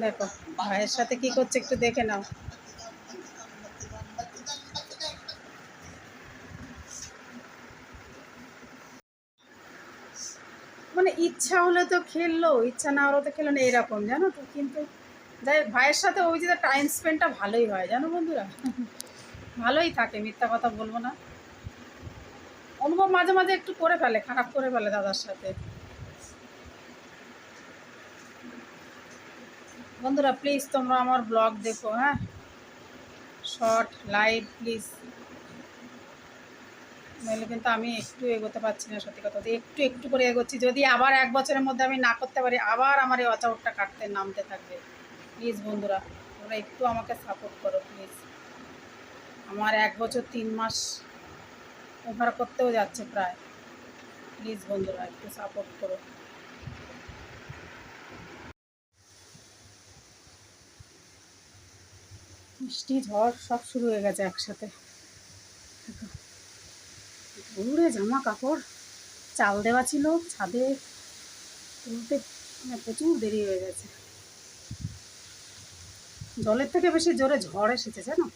দেখো, ভাইয়ের সাথে কি করছে একটু দেখে নাও। মানে ইচ্ছা হলে তো খেললো, ইচ্ছা না হলে তো খেলো না, এরকম, জানো তো? কিন্তু যাই ভাইয়ের সাথে ওই যে টাইম স্পেন্ডটা ভালোই হয়, জানো বন্ধুরা? ভালোই থাকে, মিথ্যা কথা বলব না। অনুভব মাঝে মাঝে একটু করে ফেলে, খারাপ করে ফেলে দাদার সাথে। বন্ধুরা প্লিজ তোমরা আমার ব্লগ দেখো হ্যাঁ? শর্ট লাইভ প্লিজ নইলে কিন্তু আমি একটু এগোতে পারছি না, সত্যি কথা। একটু একটু করে এগোচ্ছি, যদি আবার এক বছরের মধ্যে আমি না করতে পারি, আবার আমার এই অচাউটটা কাটতে, নামতে থাকবে। প্লিজ বন্ধুরা, তোমরা একটু আমাকে সাপোর্ট করো প্লিজ আমার এক বছর তিন মাস ওভার করতেও যাচ্ছে প্রায়। প্লিজ বন্ধুরা, একটু সাপোর্ট করো। বৃষ্টি, ঝড় সব শুরু হয়ে গেছে একসাথে। দৌড়ে জামা কাপড় চাল দেওয়া ছিল, ছাদে তুলতে মানে প্রচুর দেরি হয়ে গেছে। জলের থেকে বেশি জোরে ঝড় এসেছে, জানো?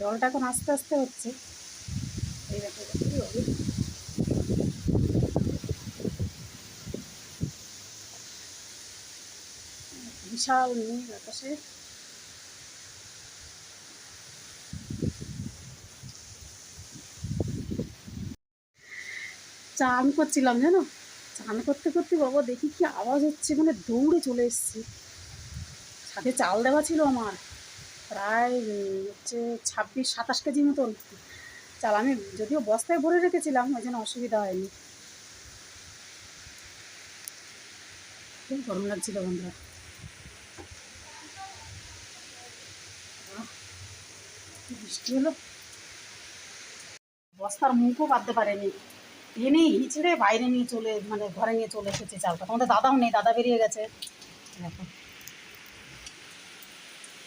জলটা এখন আস্তে আস্তে হচ্ছে। এই দেখো? বিশাল নীল আকাশে। চান করছিলাম, জানো? চান করতে করতে বাবা দেখি কি আওয়াজ হচ্ছে মানে দৌড়ে চলে এসেছি। সাথে চাল দেওয়া ছিল আমার। প্রায়, হচ্ছে ছাব্বিশ, সাতাশ কেজি মতন। চাল আমি যদিও বস্তায় ভরে রেখেছিলাম, ওই জন্য অসুবিধা হয়নি। খুব গরম লাগছিল বন্ধুরা। বৃষ্টি হলো। বস্তার মুখও বাঁধতে পারেনি। এনে হিচড়ে বাইরে নিয়ে চলে মানে ঘরে নিয়ে চলে এসেছে চালটা। তোমাদের দাদাও নেই, দাদা বেরিয়ে গেছে। দেখো।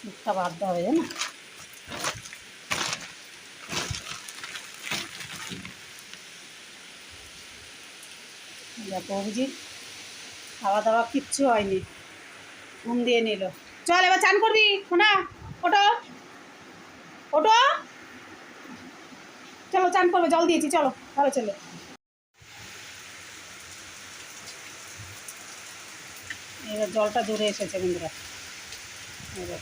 মুখটা বাঁধতে হবে, জানো? দেখো, অভিজিৎ খাওয়া দাওয়া কিচ্ছু হয়নি। ঘুম দিয়ে নিল। চল, এবার চান করবি শোনা ওটো ওটো চলো, চান করবে, জল দিয়েছি, চলো ভালো চলো। এবার জলটা দূরে এসেছে বন্ধুরা। এবার